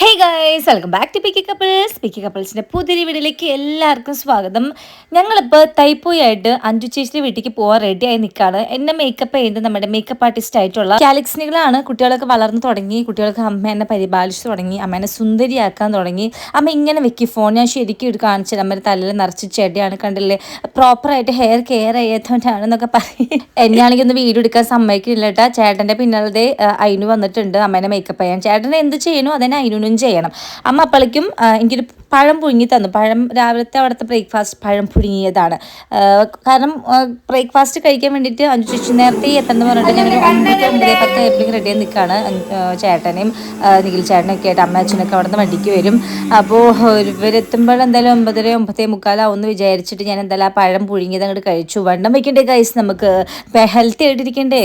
Hey guys welcome back to picky couples picky കപ്പിൾസിന്റെ പുതിയ വീഡിയോയിലേക്ക് എല്ലാവർക്കും സ്വാഗതം. ഞങ്ങളിപ്പോൾ തൈപ്പോയായിട്ട് അഞ്ചു ചേച്ചിയുടെ വീട്ടിലേക്ക് പോകാൻ റെഡി ആയി നിൽക്കുകയാണ് എന്നെ മേക്കപ്പ് ചെയ്യുന്നത് നമ്മുടെ മേക്കപ്പ് ആർട്ടിസ്റ്റ് ആയിട്ടുള്ള കാലിക്സ്നികളാണ്. കുട്ടികളൊക്കെ വളർന്നു തുടങ്ങി കുട്ടികൾക്ക് അമ്മ എന്നെ പരിപാലിച്ചു തുടങ്ങി അമ്മേനെ സുന്ദരിയാക്കാൻ തുടങ്ങി. അമ്മ ഇങ്ങനെ വെക്കി ഫോൺ ഞാൻ ശരിക്കും ഇത് കാണിച്ചത് അമ്മയുടെ തലയിൽ നിറച്ച് ചെടിയാണ് കണ്ടില്ലേ? പ്രോപ്പറായിട്ട് ഹെയർ കെയർ ചെയ്യാത്തതുകൊണ്ടാണെന്നൊക്കെ പറയും. എന്നെയാണെങ്കിൽ ഒന്ന് വീഡിയോ എടുക്കാൻ സമ്മതിക്കില്ല കേട്ടോ ചേട്ടന്റെ പിന്നാലെ അതിന് വന്നിട്ടുണ്ട്. അമ്മേനെ മേക്കപ്പ് ചെയ്യാൻ. ചേട്ടൻ എന്ത് ചെയ്യണോ അതിനെ അയിനുനും ചെയ്യണം. അമ്മ അപ്പളിക്കും എനിക്കൊരു പഴം പുഴുങ്ങി തന്നു. പഴം രാവിലത്തെ അവിടുത്തെ ബ്രേക്ക്ഫാസ്റ്റ് പഴം പുഴുങ്ങിയതാണ്. കാരണം ബ്രേക്ക്ഫാസ്റ്റ് കഴിക്കാൻ വേണ്ടിയിട്ട് അഞ്ചു ചേച്ചി നേരത്തെ എത്തണമെന്ന് പറഞ്ഞിട്ട് ഒരു ഒമ്പത് ഒമ്പത് പത്ത് എപ്പോഴും റെഡി ആയി നിൽക്കുകയാണ് ചേട്ടനെയും നിഖിൽ ചേട്ടനൊക്കെ ആയിട്ട് അമ്മ അച്ഛനൊക്കെ അവിടെ നിന്ന് വണ്ടിക്ക് വരും. അപ്പോൾ ഇവരെത്തുമ്പോൾ എന്തായാലും ഒമ്പതര ഒമ്പതേ മുക്കാലാവും എന്ന് വിചാരിച്ചിട്ട് ഞാൻ എന്തായാലും ആ പഴം പുഴുങ്ങിയത് അങ്ങോട്ട് കഴിച്ചു. വണ്ണം വയ്ക്കണ്ടേ കൈസ് നമുക്ക്? ഹെൽത്തി ആയിട്ടിരിക്കണ്ടേ?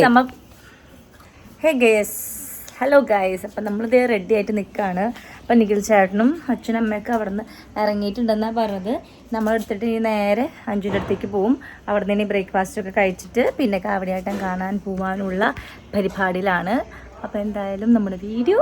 ഹേ ഗേസ് ഹലോ ഗായ്സ് അപ്പം നമ്മളിത് റെഡി ആയിട്ട് നിൽക്കുകയാണ് അപ്പം നിഖിൽ ചേട്ടനും അച്ഛനും അമ്മയൊക്കെ അവിടെ നിന്ന് ഇറങ്ങിയിട്ടുണ്ടെന്നാണ് പറഞ്ഞത്. നമ്മളെടുത്തിട്ട് ഇനി നേരെ അഞ്ചിന്റെ അടുത്തേക്ക് പോവും. അവിടെ നിന്ന് ഇനി ബ്രേക്ക്ഫാസ്റ്റ് ഒക്കെ കഴിച്ചിട്ട് പിന്നെ കാവടിയാട്ടം കാണാൻ പോവാനുള്ള പരിപാടിയിലാണ്. അപ്പോൾ എന്തായാലും നമ്മുടെ വീഡിയോ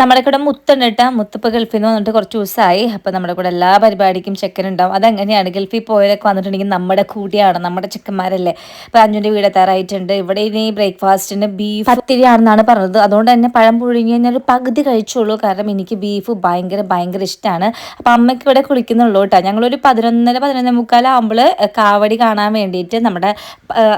നമ്മുടെ കൂടെ മുത്തുണ്ട് കേട്ടോ മുത്തിപ്പോൾ ഗൾഫിൽ നിന്ന് വന്നിട്ട് കുറച്ച് ദിവസമായി അപ്പോൾ നമ്മുടെ കൂടെ എല്ലാ പരിപാടിക്കും ചെക്കനുണ്ടാവും. അതെങ്ങനെയാണ് ഗൾഫിൽ പോയവരൊക്കെ വന്നിട്ടുണ്ടെങ്കിൽ നമ്മുടെ കൂടിയാണ് നമ്മുടെ ചെക്കന്മാരല്ലേ. അപ്പോൾ അഞ്ചുന്റെ വീട് എത്താറായിട്ടുണ്ട് ഇവിടെ ഇനി ബ്രേക്ക്ഫാസ്റ്റിന് ബീഫ് പത്തിരിയാണെന്നാണ് പറഞ്ഞത്. അതുകൊണ്ട് തന്നെ പഴം പുഴുങ്ങി ഞാൻ ഒരു പകുതി കഴിച്ചുള്ളൂ. കാരണം എനിക്ക് ബീഫ് ഭയങ്കര ഭയങ്കര ഇഷ്ടമാണ് അപ്പോൾ അമ്മയ്ക്ക് ഇവിടെ കുളിക്കുന്നുള്ളൂ കേട്ടോ ഞങ്ങളൊരു പതിനൊന്നര പതിനൊന്നര മുക്കാലാകുമ്പോൾ കാവടി കാണാൻ വേണ്ടിയിട്ട് നമ്മുടെ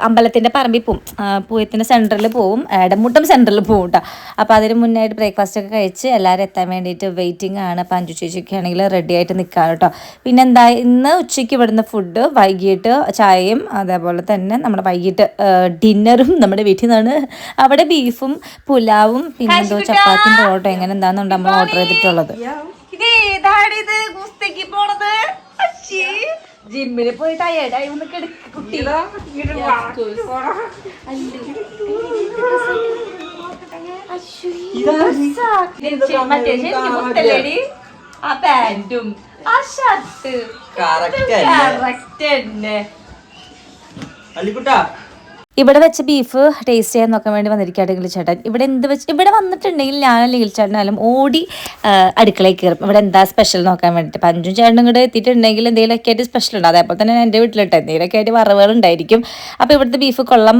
അമ്പലത്തിന്റെ പറമ്പിൽ പോവും. പൂയത്തിന്റെ സെന്ററിൽ പോവും. എടമുട്ടം സെന്ററിൽ പോവും കേട്ടോ അപ്പോൾ അതിന് മുന്നായിട്ട് ബ്രേക്ക്ഫാസ്റ്റ് ഒക്കെ കഴിച്ച് എല്ലാവരും എത്താൻ വേണ്ടിയിട്ട് വെയിറ്റിംഗ് ആണ്. അപ്പോൾ അഞ്ചു ചേച്ചിയൊക്കെ ആണെങ്കിൽ റെഡി ആയിട്ട് നിൽക്കാം കേട്ടോ പിന്നെ എന്താ ഇന്ന് ഉച്ചയ്ക്ക് ഇവിടുന്ന് ഫുഡ് വൈകിട്ട് ചായയും അതേപോലെ തന്നെ നമ്മുടെ വൈകിട്ട് ഡിന്നറും നമ്മുടെ വീട്ടിൽ നിന്നാണ്. അവിടെ ബീഫും പുലാവും പിന്നെ എന്തോ ചപ്പാത്തിയും പൊറോട്ടോ എങ്ങനെ എന്താണെന്നുണ്ട് നമ്മൾ ഓർഡർ ചെയ്തിട്ടുള്ളത്. ജിമ്മിൽ പോയി ടയേർഡായി ഒന്ന് കിടക്ക് കുട്ടി. മറ്റേ ശരിക്കും മുത്തല്ലേടി ആ പാന്റും ആ ഷർട്ട്. കറക്റ്റ് തന്നെ അല്ലിക്കുട്ടാ ഇവിടെ വെച്ച് ബീഫ് ടേസ്റ്റ് ചെയ്യാൻ നോക്കാൻ വേണ്ടി വന്നിരിക്കുകയാണ് ഗിൽ ചേട്ടൻ. ഇവിടെ എന്ത് വെച്ച് ഇവിടെ വന്നിട്ടുണ്ടെങ്കിൽ ഞാൻ ഗിൽ ചേട്ടനാലും ഓടി അടുക്കളയിൽ കയറും. ഇവിടെ എന്താ സ്പെഷ്യൽ നോക്കാൻ വേണ്ടിയിട്ട് അപ്പം അഞ്ചും ചേട്ടനും കൂടെ എത്തിയിട്ടുണ്ടെങ്കിൽ എന്തെങ്കിലുമൊക്കെ ആയിട്ട് സ്പെഷ്യൽ ഉണ്ട്. അതേപോലെ തന്നെ എന്റെ വീട്ടിലിട്ട് എന്തെങ്കിലുമൊക്കെ ആയിട്ട് വറവുകളുണ്ടായിരിക്കും അപ്പോൾ ഇവിടുത്തെ ബീഫ് കൊള്ളം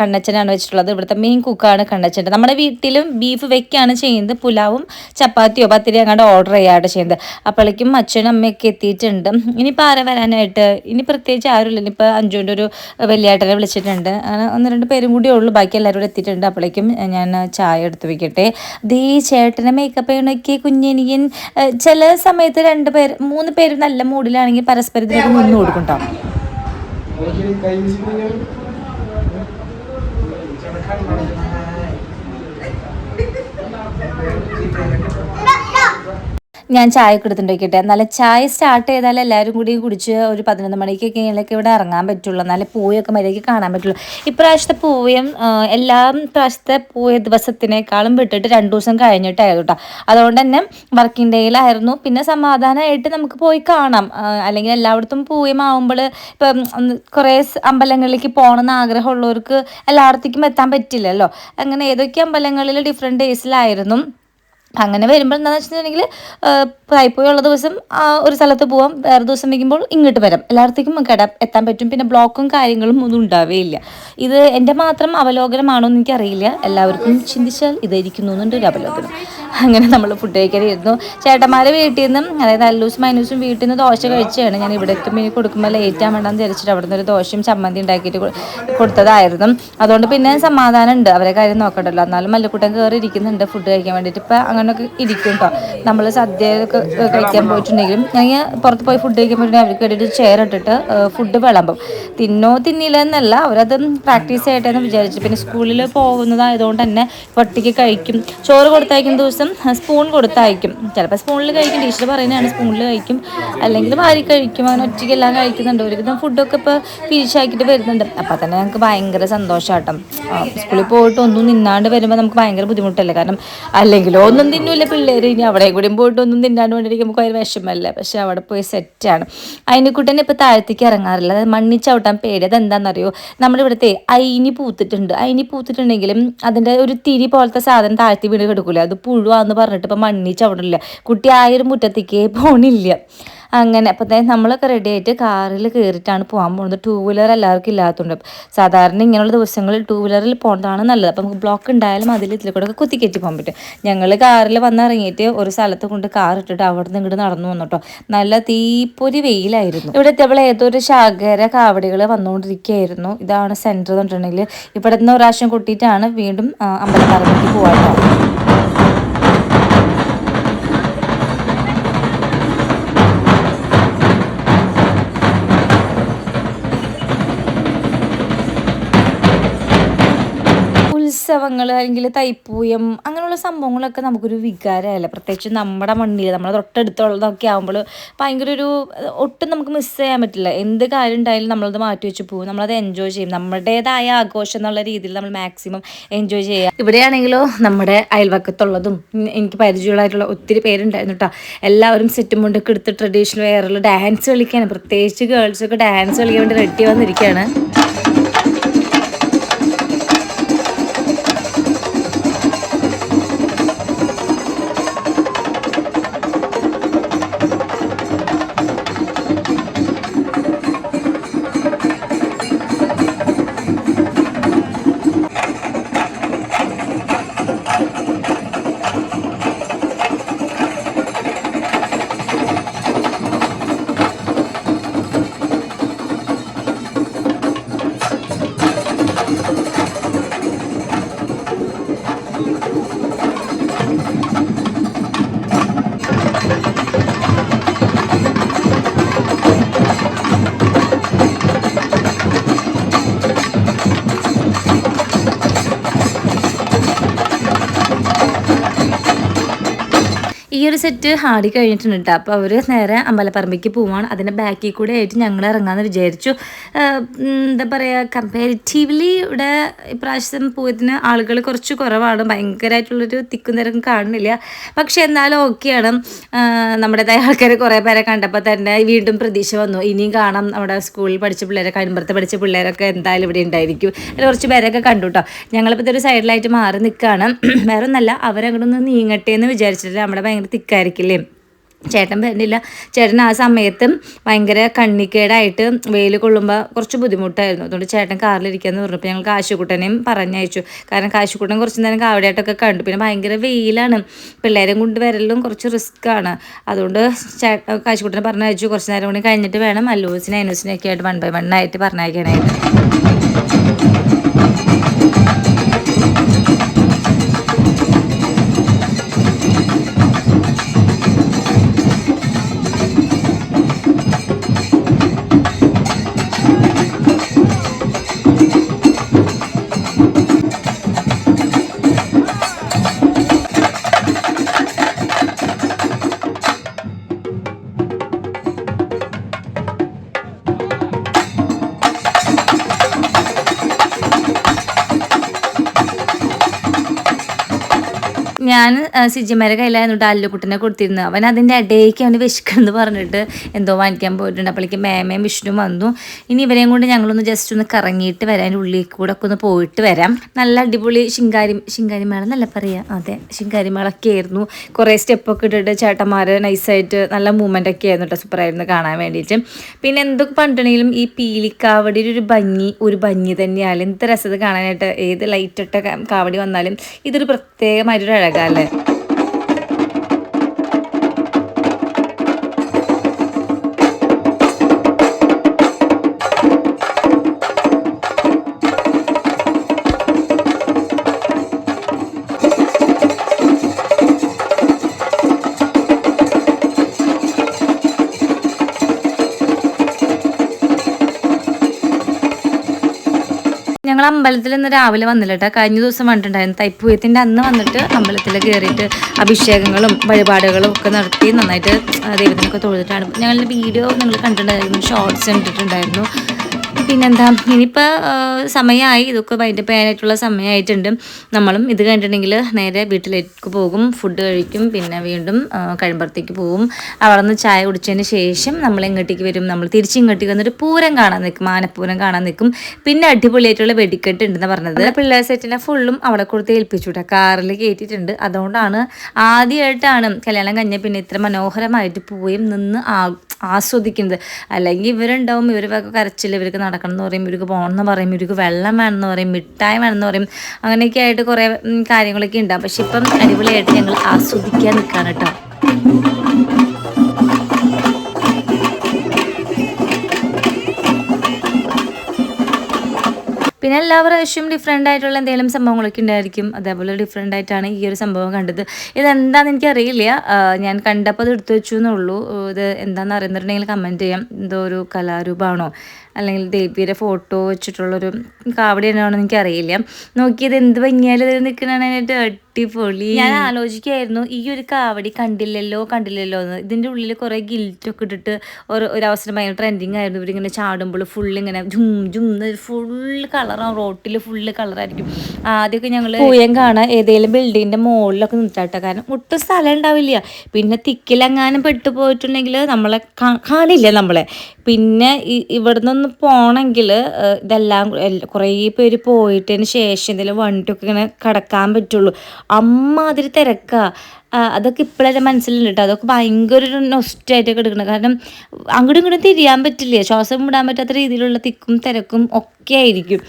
കണ്ണച്ചനാണ് വെച്ചിട്ടുള്ളത്. ഇവിടുത്തെ മെയിൻ കുക്കാണ് കണ്ണച്ചൻ. നമ്മുടെ വീട്ടിലും ബീഫ് വെക്കുകയാണ് ചെയ്യുന്നത്. പുലാവും ചപ്പാത്തിയോ പത്തിരി അങ്ങോട്ട് ഓർഡർ ചെയ്യാണ് ചെയ്യുന്നത്. അപ്പോഴേക്കും അച്ഛനും അമ്മയൊക്കെ എത്തിയിട്ടുണ്ട്. ഇനിയിപ്പോൾ ആരെ വരാനായിട്ട്? ഇനി പ്രത്യേകിച്ച് ആരുമില്ല. ഇനിയിപ്പോൾ അഞ്ചുവിന്റെ ഒരു വലിയേട്ടനെ വിളിച്ചിട്ടുണ്ട്. ഒന്ന് രണ്ട് പേരും കൂടിയേ ഉള്ളൂ. ബാക്കി എല്ലാവരും കൂടെ എത്തിയിട്ടുണ്ട്. അപ്പോഴേക്കും ഞാൻ ചായ എടുത്ത് വെക്കട്ടെ. ദേ ചേട്ടനെ മേക്കപ്പ് ചെയ്യണൊക്കെ കുഞ്ഞിനിയൻ ചില സമയത്ത് രണ്ട് പേര് മൂന്ന് പേര് നല്ല മൂഡിലാണെങ്കിൽ പരസ്പരം ഇതിനൊക്കെ നിന്ന് കൊടുക്കും കേട്ടോ ഞാൻ ചായ ഒക്കെ എടുത്തിട്ടുണ്ടോക്കട്ടെ നല്ല ചായ സ്റ്റാർട്ട് ചെയ്താൽ എല്ലാവരും കൂടി കുടിച്ച് ഒരു പതിനൊന്ന് മണിക്കൊക്കെ ഇങ്ങനെയൊക്കെ ഇവിടെ ഇറങ്ങാൻ പറ്റുള്ളൂ. നല്ല പൂവൊക്കെ മര്യാദയ്ക്ക് കാണാൻ പറ്റുള്ളൂ. ഇപ്രാവശ്യത്തെ ആ, എല്ലാ പ്രാവശ്യത്തെ പൂയ ദിവസത്തിനേക്കാളും വിട്ടിട്ട് രണ്ട് ദിവസം കഴിഞ്ഞിട്ടായിരുന്നു കേട്ടോ. അതുകൊണ്ട് തന്നെ വർക്കിംഗ് ഡേയിലായിരുന്നു പിന്നെ സമാധാനമായിട്ട് നമുക്ക് പോയി കാണാം. അല്ലെങ്കിൽ എല്ലായിടത്തും പൂയമാവുമ്പോൾ ഇപ്പം കുറേ അമ്പലങ്ങളിലേക്ക് പോകണമെന്ന് ആഗ്രഹമുള്ളവർക്ക് എല്ലായിടത്തേക്കും എത്താൻ പറ്റില്ലല്ലോ. അങ്ങനെ ഏതൊക്കെ അമ്പലങ്ങളിൽ ഡിഫറെന്റ് ഡേയ്സിലായിരുന്നു അങ്ങനെ വരുമ്പോൾ എന്താണെന്ന് വെച്ചിട്ടുണ്ടെങ്കിൽ പൈപ്പോയി ഉള്ള ദിവസം ഒരു സ്ഥലത്ത് പോവാം. വേറെ ദിവസം വയ്ക്കുമ്പോൾ ഇങ്ങോട്ട് വരാം. എല്ലായിടത്തേക്കും കട എത്താൻ പറ്റും. പിന്നെ ബ്ലോക്കും കാര്യങ്ങളും ഒന്നും ഉണ്ടാവുകയില്ല ഇത് എന്റെ മാത്രം അവലോകനമാണോ എന്ന് എനിക്കറിയില്ല. എല്ലാവർക്കും ചിന്തിച്ചാൽ ഇതായിരിക്കുന്നു എന്നുണ്ട് ഒരു അവലോകനം. അങ്ങനെ നമ്മൾ ഫുഡ് കഴിക്കാനായിരുന്നു ചേട്ടന്മാരെ വീട്ടിൽ നിന്നും അതായത് അല്ലൂസും മൈനൂസും വീട്ടിൽ നിന്ന് ദോശ കഴിച്ചാണ് ഞാൻ ഇവിടെ എത്തുമ്പോൾ കൊടുക്കുമ്പോൾ ലേറ്റ് ആവേണ്ടെന്ന് വിചാരിച്ചിട്ട് അവിടെ നിന്ന് ഒരു ദോശയും ചമ്മന്തി ഉണ്ടാക്കിയിട്ട് കൊടുത്തതായിരുന്നു. അതുകൊണ്ട് പിന്നെ സമാധാനം ഉണ്ട്. അവരെ കാര്യം നോക്കണ്ടല്ലോ. എന്നാലും മല്ലക്കൂട്ടം കയറി ഇരിക്കുന്നുണ്ട് ഫുഡ് കഴിക്കാൻ വേണ്ടിയിട്ട്. ഇപ്പം അങ്ങനെയൊക്കെ ഇരിക്കും കേട്ടോ നമ്മൾ സദ്യ ഒക്കെ കഴിക്കാൻ പോയിട്ടുണ്ടെങ്കിലും. ഞാൻ പുറത്ത് പോയി ഫുഡ് കഴിക്കാൻ പോയിട്ടുണ്ടെങ്കിൽ അവർക്ക് വേണ്ടിയിട്ട് ചെയർ ഇട്ടിട്ട് ഫുഡ് വിളമ്പും. തിന്നോ തിന്നില്ല എന്നല്ല അവരത് പ്രാക്ടീസ് ആയിട്ടെന്ന് വിചാരിച്ചു. പിന്നെ സ്കൂളിൽ പോകുന്നതായതുകൊണ്ട് തന്നെ ഒറ്റയ്ക്ക് കഴിക്കും. ചോറ് കൊടുത്തയക്കുന്ന ദിവസം സ്പൂൺ കൊടുത്തയക്കും. ചിലപ്പോൾ സ്പൂണിൽ കഴിക്കും ടീച്ചർ പറയുന്നതാണ് സ്പൂണിൽ കഴിക്കും. അല്ലെങ്കിൽ വാരി കഴിക്കും അങ്ങനെ ഒറ്റയ്ക്ക് എല്ലാം കഴിക്കുന്നുണ്ട്. ഒരുവിധം ഫുഡൊക്കെ ഇപ്പോൾ പിരിച്ചാക്കിയിട്ട് വരുന്നുണ്ട്. അപ്പോൾ തന്നെ ഞങ്ങൾക്ക് ഭയങ്കര സന്തോഷമാട്ടം സ്കൂളിൽ പോയിട്ട് ഒന്നും നിന്നാണ്ട് വരുമ്പോൾ നമുക്ക് ഭയങ്കര ബുദ്ധിമുട്ടല്ലേ? കാരണം അല്ലെങ്കിലോ ഒന്നും തിന്നൂല പിള്ളേർ ഇനി അവിടെ കൂടി പോയിട്ട് ഒന്നും തിന്നാണ്ട് വേണ്ടിയിരിക്കുമ്പോൾ ഭയങ്കര വിഷമല്ല? പക്ഷെ അവിടെ പോയി സെറ്റാണ് അതിനെക്കുട്ടനെ ഇപ്പോൾ താഴത്തേക്ക് ഇറങ്ങാറില്ല. അതായത് മണ്ണി ചവിട്ടാൻ പേടി. അതെന്താണെന്നറിയോ നമ്മുടെ ഇവിടുത്തെ അയിനി പൂത്തിട്ടുണ്ട്. അയിനി പൂത്തിട്ടുണ്ടെങ്കിലും അതിന്റെ ഒരു തിരി പോലത്തെ സാധനം താഴ്ത്തി വീണ് കിടക്കില്ല അത് പുഴുവാന്ന് പറഞ്ഞിട്ട് ഇപ്പം മണ്ണി ചവിടില്ല കുട്ടി ആയൊരു മുറ്റത്തേക്കേ പോണില്ല. അങ്ങനെ അപ്പം തന്നെ നമ്മളൊക്കെ റെഡി ആയിട്ട് കാറിൽ കയറിയിട്ടാണ് പോകാൻ പോകുന്നത് ടൂ വീലർ എല്ലാവർക്കും ഇല്ലാത്തതുകൊണ്ട് സാധാരണ ഇങ്ങനെയുള്ള ദിവസങ്ങളിൽ ടൂ വീലറിൽ പോകുന്നതാണ് നല്ലത്. അപ്പം നമുക്ക് ബ്ലോക്ക് ഉണ്ടായാലും അതിൽ ഇതിൽ കൂടെ ഒക്കെ കുത്തിക്കയറ്റി പോകാൻ പറ്റും. ഞങ്ങൾ കാറിൽ വന്നിറങ്ങിയിട്ട് ഒരു സ്ഥലത്ത് കൊണ്ട് കാർ ഇട്ടിട്ട് അവിടെ നിന്ന് ഇങ്ങോട്ട് നടന്നു വന്നു നല്ല തീപ്പൊരി വെയിലായിരുന്നു. ഇവിടെ എത്തിയപ്പോൾ ഏതൊരു ശാഖര കാവടികൾ വന്നുകൊണ്ടിരിക്കുകയായിരുന്നു. ഇതാണ് സെന്റർ എന്ന് പറഞ്ഞിട്ടുണ്ടെങ്കിൽ. ഇവിടെ നിന്ന് ഒരാശം കൊട്ടിയിട്ടാണ് വീണ്ടും അമ്പലക്കാരത്തേക്ക് പോകാൻ ഉത്സവങ്ങൾ അല്ലെങ്കിൽ തൈപ്പൂയം അങ്ങനെയുള്ള സംഭവങ്ങളൊക്കെ നമുക്കൊരു വികാരമല്ല പ്രത്യേകിച്ച് നമ്മുടെ മണ്ണിൽ നമ്മുടെ തൊട്ടടുത്തുള്ളതൊക്കെ ആകുമ്പോൾ ഭയങ്കര ഒരു ഒട്ടും നമുക്ക് മിസ് ചെയ്യാൻ പറ്റില്ല. എന്ത് കാര്യം ഉണ്ടായാലും നമ്മളത് മാറ്റി വെച്ച് പോകും നമ്മളത് എൻജോയ് ചെയ്യും. നമ്മുടേതായ ആഘോഷം എന്നുള്ള രീതിയിൽ നമ്മൾ മാക്സിമം എൻജോയ് ചെയ്യുക. ഇവിടെയാണെങ്കിലോ നമ്മുടെ അയൽവക്കത്തുള്ളതും എനിക്ക് പരിചയമുള്ളതായിട്ടുള്ള ഒത്തിരി പേരുണ്ടായിരുന്നു കേട്ടോ എല്ലാവരും സെറ്റും മുണ്ടൊക്കെ എടുത്ത് ട്രഡീഷണൽ വെയറിൽ ഡാൻസ് കളിക്കാനാണ് പ്രത്യേകിച്ച് ഗേൾസൊക്കെ ഡാൻസ് കളിക്കാൻ വേണ്ടി റെഡി വന്നിരിക്കുകയാണ്. ഈ ഒരു സെറ്റ് ഹാടി കഴിഞ്ഞിട്ടുണ്ട് കേട്ടോ അപ്പോൾ അവർ നേരെ അമ്പലപ്പറമ്പിക്ക് പോവാണ്. അതിന്റെ ബാക്കിൽ കൂടെ ആയിട്ട് ഞങ്ങൾ ഇറങ്ങാമെന്ന് വിചാരിച്ചു. എന്താ പറയുക കമ്പാരിറ്റീവ്ലി ഇവിടെ ഇപ്രാവശ്യം പോയതിന് ആളുകൾ കുറച്ച് കുറവാണ്. ഭയങ്കരമായിട്ടുള്ളൊരു തിക്കും തിരക്കും കാണുന്നില്ല. പക്ഷേ എന്നാലും ഓക്കെയാണ് നമ്മുടേതായ ആൾക്കാർ കുറേ പേരെ കണ്ടപ്പോൾ തന്നെ വീണ്ടും പ്രതീക്ഷ വന്നു. ഇനിയും കാണാം നമ്മുടെ സ്കൂളിൽ പഠിച്ച പിള്ളേരൊക്കെ കടുമ്പുറത്ത് പഠിച്ച പിള്ളേരൊക്കെ എന്തായാലും ഇവിടെ ഉണ്ടായിരിക്കും. കുറച്ച് പേരൊക്കെ കണ്ടു കേട്ടോ ഞങ്ങളിപ്പോൾ ഇതൊരു സൈഡിലായിട്ട് മാറി നിൽക്കുകയാണ് വേറെ ഒന്നല്ല അവരങ്ങോട്ടൊന്ന് നീങ്ങട്ടെ എന്ന് വിചാരിച്ചിട്ടില്ല നമ്മുടെ ഭയങ്കര തിക്കായിരിക്കില്ലേ? ചേട്ടൻ വരുന്നില്ല ചേട്ടൻ ആ സമയത്ത് ഭയങ്കര കണ്ണിക്കേടായിട്ട് വെയിൽ കൊള്ളുമ്പോൾ കുറച്ച് ബുദ്ധിമുട്ടായിരുന്നു. അതുകൊണ്ട് ചേട്ടൻ കാറിലിരിക്കാന്ന് പറഞ്ഞപ്പോൾ ഞങ്ങൾ കാശുക്കുട്ടനെയും പറഞ്ഞയച്ചു. കാരണം കാശുക്കുട്ടൻ കുറച്ച് നേരം കാവടിയായിട്ടൊക്കെ കണ്ടു. പിന്നെ ഭയങ്കര വെയിലാണ്. പിള്ളേരെയും കൊണ്ട് വരലും കുറച്ച് റിസ്ക് ആണ്. അതുകൊണ്ട് ചേട്ട കാശുക്കുട്ടനെ പറഞ്ഞയച്ചു. കുറച്ച് നേരം കൂടി കഴിഞ്ഞിട്ട് വേണം അല്ലൂസിനെ അനൂസിനെയൊക്കെ ആയിട്ട് വൺ ബൈ വൺ ആയിട്ട് പറഞ്ഞയക്കാനായിട്ട്. ഞാൻ സിജിമാരെ കയ്യിലായിരുന്നു അല്ലുക്കുട്ടനെ കൊടുത്തിരുന്നത്. അവൻ അതിന്റെ ഇടയ്ക്ക് അവന് വിശക്കെന്ന് പറഞ്ഞിട്ട് എന്തോ വാങ്ങിക്കാൻ പോയിട്ടുണ്ട്. അപ്പോഴേക്ക് മേമയും വിഷ്ണു വന്നു. ഇനി ഇവരെയും കൊണ്ട് ഞങ്ങളൊന്ന് ജസ്റ്റ് ഒന്ന് കറങ്ങിയിട്ട് വരാൻ ഉള്ളിൽ കൂടെ ഒക്കെ ഒന്ന് പോയിട്ട് വരാം. നല്ല അടിപൊളി ശിങ്കാരി ശിങ്കാരിമേള നല്ല പറയാം? അതെ ശിങ്കാരിമേളൊക്കെ ആയിരുന്നു. കുറേ സ്റ്റെപ്പൊക്കെ ഇട്ടിട്ട് ചേട്ടന്മാർ നൈസായിട്ട് നല്ല മൂവ്മെന്റ് ഒക്കെ ആയിരുന്നു കേട്ടോ. സൂപ്പറായിരുന്നു കാണാൻ വേണ്ടിയിട്ട്. പിന്നെ എന്തൊക്കെ പണ്ടുണ്ടെങ്കിലും ഈ പീലിക്കാവടിയുടെ ഒരു ഭംഗി ഒരു ഭംഗി തന്നെയാണ് എന്ത് രസത് കാണാനായിട്ട്. ഏത് ലൈറ്റിട്ട കാവടി വന്നാലും ഇതൊരു പ്രത്യേകമായിട്ടൊരു അഴകല്ലേ ഞങ്ങൾ അമ്പലത്തിൽ ഇന്ന് രാവിലെ വന്നില്ല കേട്ടോ കഴിഞ്ഞ ദിവസം വന്നിട്ടുണ്ടായിരുന്നു. തൈപ്പൂയത്തിന്റെ അന്ന് വന്നിട്ട് അമ്പലത്തിൽ കയറിയിട്ട് അഭിഷേകങ്ങളും വഴിപാടുകളും ഒക്കെ നടത്തി നന്നായിട്ട് ദൈവത്തിനൊക്കെ തൊഴുതിട്ടാണ്. ഞങ്ങളുടെ വീഡിയോ നിങ്ങൾ കണ്ടിട്ടുണ്ടായിരുന്നു ഷോർട്സ് കണ്ടിട്ടുണ്ടായിരുന്നു. പിന്നെന്താ? ഇനിയിപ്പോൾ സമയമായി ഇതൊക്കെ വൈൻഡപ്പ് ചെയ്യാനായിട്ടുള്ള സമയമായിട്ടുണ്ട് നമ്മളും ഇത് കണ്ടിട്ടുണ്ടെങ്കിൽ നേരെ വീട്ടിലേക്ക് പോകും. ഫുഡ് കഴിക്കും. പിന്നെ വീണ്ടും കഴിമ്പുറത്തേക്ക് പോകും അവിടെ നിന്ന് ചായ കുടിച്ചതിന് ശേഷം നമ്മൾ ഇങ്ങോട്ടേക്ക് വരും? നമ്മൾ തിരിച്ച് ഇങ്ങോട്ടേക്ക് വന്നിട്ട് പൂരം കാണാൻ നിൽക്കും. ആനപ്പൂരം കാണാൻ നിൽക്കും. പിന്നെ അടിപൊളിയായിട്ടുള്ള വെടിക്കെട്ട് ഉണ്ടെന്ന് പറഞ്ഞത്. പിള്ളേർ സെറ്റിനെ ഫുള്ളും അവിടെ കൊടുത്ത് ഏൽപ്പിച്ചു കേട്ടോ കാറിൽ കയറ്റിയിട്ടുണ്ട്. അതുകൊണ്ടാണ് ആദ്യമായിട്ടാണ് കല്യാണം കഴിഞ്ഞ പിന്നെ ഇത്ര മനോഹരമായിട്ട് പോയും നിന്ന് ആ ആസ്വദിക്കുന്നത്. അല്ലെങ്കിൽ ഇവരുണ്ടാവും ഇവർക്ക് കരച്ചിൽ ഇവർക്ക് നടക്കണം എന്ന് പറയും ഇവർക്ക് പോകണം എന്ന് പറയും ഇവർക്ക് വെള്ളം വേണമെന്ന് പറയും മിഠായി വേണമെന്ന് പറയും അങ്ങനെയൊക്കെ ആയിട്ട് കുറേ കാര്യങ്ങളൊക്കെ ഉണ്ടാവും. പക്ഷെ ഇപ്പം അടിപൊളിയായിട്ട് ഞങ്ങൾ ആസ്വദിക്കാൻ നിൽക്കുകയാണ് കേട്ടോ. പിന്നെ എല്ലാ പ്രാവശ്യവും ഡിഫറെന്റ് ആയിട്ടുള്ള എന്തെങ്കിലും സംഭവങ്ങളൊക്കെ ഉണ്ടായിരിക്കും. അതേപോലെ ഡിഫറെന്റ് ആയിട്ടാണ് ഈ ഒരു സംഭവം കണ്ടത്. ഇതെന്താണെന്ന് എനിക്കറിയില്ല. ഞാൻ കണ്ടപ്പോൾ അത് എടുത്തു വെച്ചു എന്നുള്ളൂ ഇത് എന്താണെന്ന് അറിയുന്നുണ്ടെങ്കിൽ കമന്റ് ചെയ്യാം. എന്തോ ഒരു കലാരൂപമാണോ അല്ലെങ്കിൽ ദേവിയുടെ ഫോട്ടോ വെച്ചിട്ടുള്ളൊരു കാവടി തന്നെയാണോ എനിക്കറിയില്ല. നോക്കിയത് എന്ത് ഭംഗിയാലും ഇത് നിൽക്കണാനായിട്ട് അടിപൊളി ഞാൻ ആലോചിക്കായിരുന്നു ഈ ഒരു കാവടി കണ്ടില്ലല്ലോ കണ്ടില്ലല്ലോ എന്ന്. ഇതിന്റെ ഉള്ളിൽ കുറേ ഗിൽറ്റൊക്കെ ഇട്ടിട്ട് ഒരു ഒരു അവസരം ഭയങ്കര ട്രെൻഡിങ് ആയിരുന്നു. ഇവരിങ്ങനെ ചാടുമ്പോൾ ഫുൾ ഇങ്ങനെ ജും ജും ഫുൾ കളറാണ് റോട്ടിൽ ഫുള്ള് കളറായിരിക്കും ആദ്യമൊക്കെ ഞങ്ങൾ പൂയം കാണാൻ ഏതെങ്കിലും ബിൽഡിങ്ങിന്റെ മുകളിലൊക്കെ നിർത്താട്ടോ കാരണം ഒട്ടും സ്ഥലം ഉണ്ടാവില്ല. പിന്നെ തിക്കിലെങ്ങാനും പെട്ടു പോയിട്ടുണ്ടെങ്കിൽ നമ്മളെ കാണില്ല നമ്മളെ. പിന്നെ ഇവിടുന്ന് ഒന്ന് പോണെങ്കിൽ ഇതെല്ലാം കുറേ പേര് പോയിട്ടതിന് ശേഷം എന്തെങ്കിലും വണ്ടിയൊക്കെ ഇങ്ങനെ കിടക്കാൻ പറ്റുള്ളൂ. അമ്മാതിരി തിരക്കാ. ആ, അതൊക്കെ ഇപ്പോഴല്ലേ മനസ്സിലുണ്ട് അതൊക്കെ ഭയങ്കര ഒരു നൊസ്റ്റായിട്ടൊക്കെ എടുക്കണം. കാരണം അങ്ങോട്ടും ഇങ്ങോട്ടും തിരിയാൻ പറ്റില്ല. ശ്വാസം വിടാൻ പറ്റാത്ത രീതിയിലുള്ള തിക്കും തിരക്കും ഒക്കെ ആയിരിക്കും.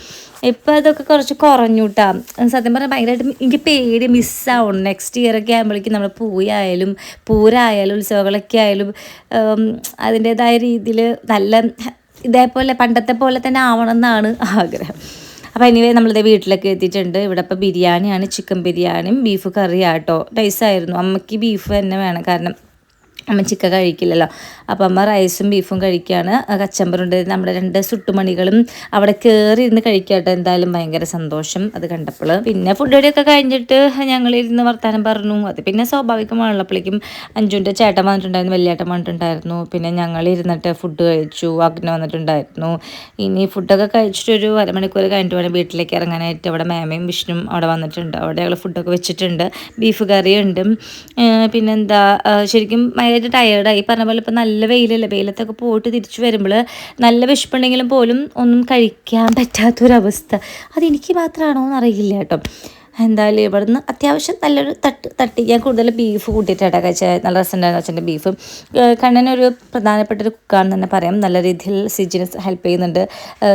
ഇപ്പം അതൊക്കെ കുറച്ച് കുറഞ്ഞു കേട്ടാ സത്യം പറഞ്ഞാൽ ഭയങ്കരമായിട്ട് എനിക്ക് പേടി മിസ്സാവണം. നെക്സ്റ്റ് ഇയർ ഒക്കെ ആകുമ്പോഴേക്കും നമ്മൾ പൂയായാലും പൂരായാലും ഉത്സവങ്ങളൊക്കെ ആയാലും അതിന്റേതായ രീതിയിൽ നല്ല ഇതേപോലെ പണ്ടത്തെ പോലെ തന്നെ ആവണമെന്നാണ് ആഗ്രഹം. അപ്പോൾ എനിവേ നമ്മളിത് വീട്ടിലൊക്കെ എത്തിയിട്ടുണ്ട്. ഇവിടെ ഇപ്പോൾ ബിരിയാണിയാണ് ചിക്കൻ ബിരിയാണിയും ബീഫ് കറിയാട്ടോ നൈസായിരുന്നു അമ്മയ്ക്ക് ബീഫ് തന്നെ വേണം. കാരണം അമ്മ ചിക്കൻ കഴിക്കില്ലല്ലോ. അപ്പം അമ്മ റൈസും ബീഫും കഴിക്കുകയാണ് കച്ചമ്പറുണ്ട്. നമ്മുടെ രണ്ട് സുട്ടുമണികളും അവിടെ കയറി ഇരുന്ന് കഴിക്കാട്ടോ. എന്തായാലും ഭയങ്കര സന്തോഷം അത് കണ്ടപ്പോൾ പിന്നെ ഫുഡ് ഒക്കെ കഴിഞ്ഞിട്ട് ഞങ്ങളിരുന്ന് വർത്താനം പറഞ്ഞു. അത് പിന്നെ സ്വാഭാവികമാണല്ലോ അപ്പോഴേക്കും അഞ്ചുന്റെ ചേട്ടൻ വന്നിട്ടുണ്ടായിരുന്നു വലിയേട്ടൻ വന്നിട്ടുണ്ടായിരുന്നു. പിന്നെ ഞങ്ങൾ ഇരുന്നിട്ട് ഫുഡ് കഴിച്ചു. അഗ്ന വന്നിട്ടുണ്ടായിരുന്നു. ഇനി ഫുഡൊക്കെ കഴിച്ചിട്ട് ഒരു അരമണിക്കൂർ കഴിഞ്ഞിട്ട് വേണം വീട്ടിലേക്ക് ഇറങ്ങാനായിട്ട്. അവിടെ മാമയും വിഷ്ണുവും അവിടെ വന്നിട്ടുണ്ട്. അവിടെ ഞങ്ങൾ ഫുഡൊക്കെ വെച്ചിട്ടുണ്ട്. ബീഫ് കറിയുണ്ട്. പിന്നെന്താ ശരിക്കും ഭയങ്കര ടയേർഡായി പറഞ്ഞ പോലെ ഇപ്പം നല്ല വെയിലല്ലേ? വെയിലത്തൊക്കെ പോയിട്ട് തിരിച്ചു വരുമ്പോൾ നല്ല വിശപ്പുണ്ടെങ്കിലും പോലും ഒന്നും കഴിക്കാൻ പറ്റാത്തൊരവസ്ഥ. അതെനിക്ക് മാത്രമാണോ എന്നറിയില്ല കേട്ടോ. എന്തായാലും ഇവിടുന്ന് അത്യാവശ്യം നല്ലൊരു തട്ട് തട്ടി. ഞാൻ കൂടുതൽ ബീഫ് കൂട്ടിയിട്ടാണ് കഴിച്ചത് നല്ല രസമുണ്ടായിരുന്നു അച്ഛന്റെ ബീഫ് കണ്ണനൊരു പ്രധാനപ്പെട്ട ഒരു കുക്കാണെന്ന് തന്നെ പറയാം. നല്ല രീതിയിൽ സിജിന് ഹെൽപ്പ് ചെയ്യുന്നുണ്ട്.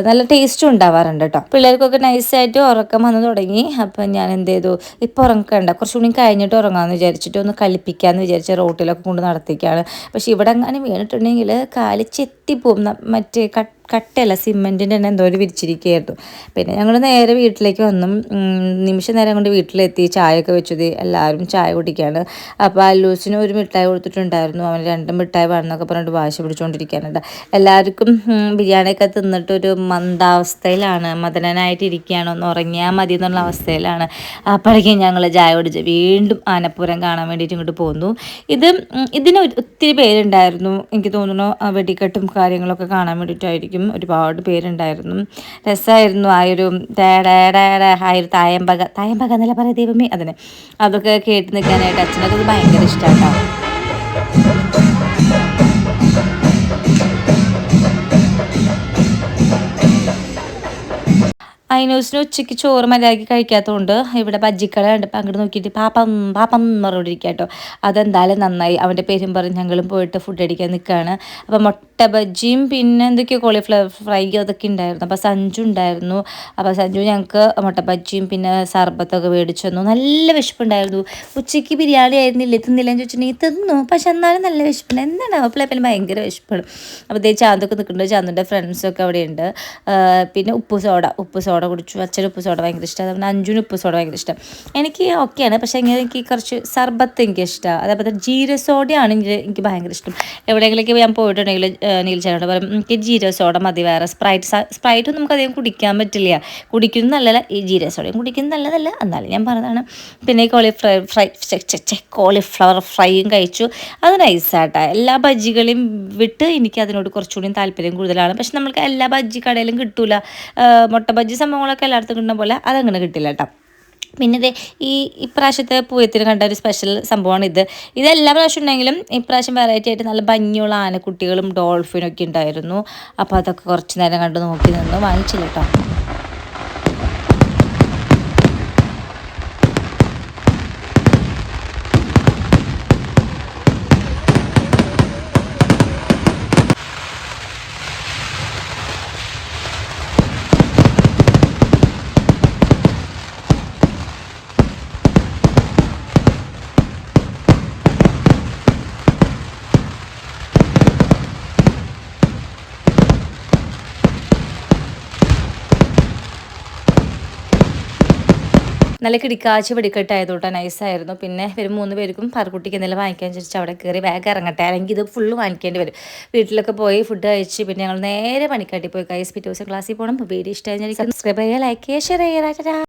നല്ല ടേസ്റ്റും ഉണ്ടാവാറുണ്ട് കേട്ടോ പിള്ളേർക്കൊക്കെ നൈസായിട്ട് ഉറക്കം വന്ന് തുടങ്ങി. അപ്പം ഞാൻ എന്ത് ചെയ്തു? ഇപ്പോൾ ഉറങ്ങണ്ട. കുറച്ചുകൂടി കഴിഞ്ഞിട്ട് ഉറങ്ങാമെന്ന് വിചാരിച്ചിട്ട് ഒന്ന് കളിപ്പിക്കാമെന്ന് വിചാരിച്ച് റോട്ടിലൊക്കെ കൊണ്ട് നടത്തിക്കാണ്. പക്ഷേ ഇവിടെ അങ്ങനെ വീണിട്ടുണ്ടെങ്കിൽ കാൽ ന- മറ്റേ കട്ട് കട്ടയല്ല സിമെന്റിന്റെ തന്നെ എന്തോ ഒരു വിരിച്ചിരിക്കുകയായിരുന്നു. പിന്നെ ഞങ്ങൾ നേരെ വീട്ടിലേക്ക് വന്നു. നിമിഷ നേരം കൊണ്ട് വീട്ടിലെത്തി ചായയൊക്കെ വെച്ചത് എല്ലാവരും ചായ കുടിക്കുകയാണ് അപ്പോൾ അല്ലൂസിന് ഒരു മിഠായി കൊടുത്തിട്ടുണ്ടായിരുന്നു. അവന് രണ്ട് മിഠായി വേണമെന്നൊക്കെ പറഞ്ഞിട്ട് വാശി പിടിച്ചുകൊണ്ടിരിക്കാനുണ്ട് എല്ലാവർക്കും ബിരിയാണിയൊക്കെ തിന്നിട്ട് ഒരു മന്ദാവസ്ഥയിലാണ്. മദനനായിട്ട് ഇരിക്കുകയാണ് ഒന്ന് ഉറങ്ങിയാൽ മതി എന്നുള്ള അവസ്ഥയിലാണ്. അപ്പോഴേക്കും ഞങ്ങൾ ചായ കുടിച്ച് വീണ്ടും ആനപ്പുരം കാണാൻ വേണ്ടിയിട്ട് ഇങ്ങോട്ട് പോന്നു. ഇത് ഇതിന് ഒത്തിരി പേരുണ്ടായിരുന്നു. എനിക്ക് തോന്നുന്നു വെടിക്കെട്ടും കാര്യങ്ങളൊക്കെ കാണാൻ വേണ്ടിയിട്ടായിരിക്കും ഒരുപാട് പേരുണ്ടായിരുന്നു. രസമായിരുന്നു ആ ഒരു ആയൊരു തായമ്പക തായമ്പക എന്നല്ല പറയാം ദൈവമേ അതിന്. അതൊക്കെ കേട്ട് നിൽക്കാനായിട്ട് അച്ഛനൊക്കെ ഭയങ്കര ഇഷ്ടമായിട്ടാണ് അയിനൂസിന് ഉച്ചയ്ക്ക് ചോറ് മര്യാദയ്ക്ക് കഴിക്കാത്തതുകൊണ്ട് ഇവിടെ ബജ്ജിക്കട കണ്ടപ്പോൾ അങ്ങോട്ട് നോക്കിയിട്ട് പാപ്പം പാപ്പം എന്ന് പറഞ്ഞുകൊണ്ടിരിക്കുക കേട്ടോ അതെന്തായാലും നന്നായി. അവന്റെ പേരും പറഞ്ഞ് ഞങ്ങളും പോയിട്ട് ഫുഡ് അടിക്കാൻ നിൽക്കുകയാണ് അപ്പോൾ മുട്ട ബജ്ജിയും പിന്നെ എന്തൊക്കെയോ കോളിഫ്ലവർ ഫ്രൈ അതൊക്കെ ഉണ്ടായിരുന്നു അപ്പോൾ സഞ്ജു ഉണ്ടായിരുന്നു അപ്പോൾ സഞ്ജു ഞങ്ങൾക്ക് മുട്ട ബജ്ജിയും പിന്നെ സർബത്തൊക്കെ മേടിച്ചു തന്നു. നല്ല വിശപ്പുണ്ടായിരുന്നു. ഉച്ചയ്ക്ക് ബിരിയാണി ആയിരുന്നില്ല? തിന്നില്ലെന്ന് ചോദിച്ചിട്ടുണ്ടെങ്കിൽ തിന്നു. പക്ഷെ എന്നാലും നല്ല വിശപ്പുണ്ട്. എന്താണ് അപ്പോഴും ഭയങ്കര വിശപ്പാണ്. അപ്പോൾ ഇതേ ചാന്തൊക്കെ നിൽക്കുന്നുണ്ട്. ചാന്തിന്റെ ഫ്രണ്ട്സൊക്കെ അവിടെയുണ്ട്. പിന്നെ ഉപ്പ് സോഡ ഉപ്പ് സോഡ കുടിച്ചു അച്ഛൻ ഉപ്പ് സോഡ ഭയങ്കര ഇഷ്ടം അതുപോലെ അഞ്ചുന് ഉപ്പ് സോഡ ഭയങ്കര ഇഷ്ടം. എനിക്ക് ഓക്കെയാണ് പക്ഷേ ഇങ്ങനെ എനിക്ക് കുറച്ച് സർബത്ത് എനിക്ക് ഇഷ്ടമാണ് അതേപോലെ ജീര സോഡയാണ് എനിക്ക് ഭയങ്കര ഇഷ്ടം. എവിടെയെങ്കിലേക്ക് ഞാൻ പോയിട്ടുണ്ടെങ്കിൽ നീൽ ചേട്ടനോട് പറയും എനിക്ക് ജീര സോഡ മതി വേറെ സ്പ്രൈറ്റ് സ്പ്രൈറ്റ് നമുക്ക് അധികം കുടിക്കാൻ പറ്റില്ല. കുടിക്കുന്നത് നല്ലതല്ല ഈ ജീര സോഡയും കുടിക്കുന്നത് നല്ലതല്ല. എന്നാലും ഞാൻ പറഞ്ഞതാണ് പിന്നെ കോളിഫ്ലവർ ഫ്രൈ കോളിഫ്ലവർ ഫ്രൈയും കഴിച്ചു. അത് നൈസാട്ടാ എല്ലാ ബജ്ജികളെയും വിട്ട് എനിക്ക് അതിനോട് കുറച്ചുകൂടി താല്പര്യം കൂടുതലാണ്. പക്ഷെ നമ്മൾക്ക് എല്ലാ ബജ്ജി കടയിലും കിട്ടൂല. മുട്ട ബജ്ജി സംഭവങ്ങളൊക്കെ എല്ലായിടത്തും കിട്ടുന്ന പോലെ അതങ്ങനെ കിട്ടില്ല കേട്ടോ പിന്നെ ഇത് ഈ ഇപ്രാവശ്യത്തെ പൂയത്തിന് കണ്ട ഒരു സ്പെഷ്യൽ സംഭവമാണ് ഇത്. ഇതെല്ലാ പ്രാവശ്യം ഉണ്ടെങ്കിലും ഇപ്രാവശ്യം വെറൈറ്റി ആയിട്ട് നല്ല ഭംഗിയുള്ള ആനക്കുട്ടികളും ഡോൾഫിനും ഒക്കെ ഉണ്ടായിരുന്നു. അപ്പോൾ അതൊക്കെ കുറച്ച് നേരം കണ്ട് നോക്കി നിന്ന്. വാങ്ങിച്ചില്ല കേട്ടോ നല്ല കിടിക്കാച്ച് വെടിക്കെട്ടായതുകൊണ്ട് നൈസായിരുന്നു പിന്നെ ഇവർ മൂന്ന് പേർക്കും പാർക്കുട്ടിക്ക് എന്തെങ്കിലും വാങ്ങിക്കാൻ ചോദിച്ചാൽ അവിടെ കയറി വേഗം ഇറങ്ങട്ടെ. അല്ലെങ്കിൽ ഇത് ഫുള്ള് വാങ്ങിക്കേണ്ടി വരും. വീട്ടിലൊക്കെ പോയി ഫുഡ് കഴിച്ച് പിന്നെ ഞങ്ങൾ നേരെ പണിക്കാട്ടി പോയി. കൈസ് പിറ്റേ ദിവസം ക്ലാസ്സിൽ പോകണം വീഡിയോ ഇഷ്ടമായി സബ്സ്ക്രൈബ് ചെയ്യുക ലൈക്ക് ചെയ്യുക ഷെയർ ചെയ്യുക.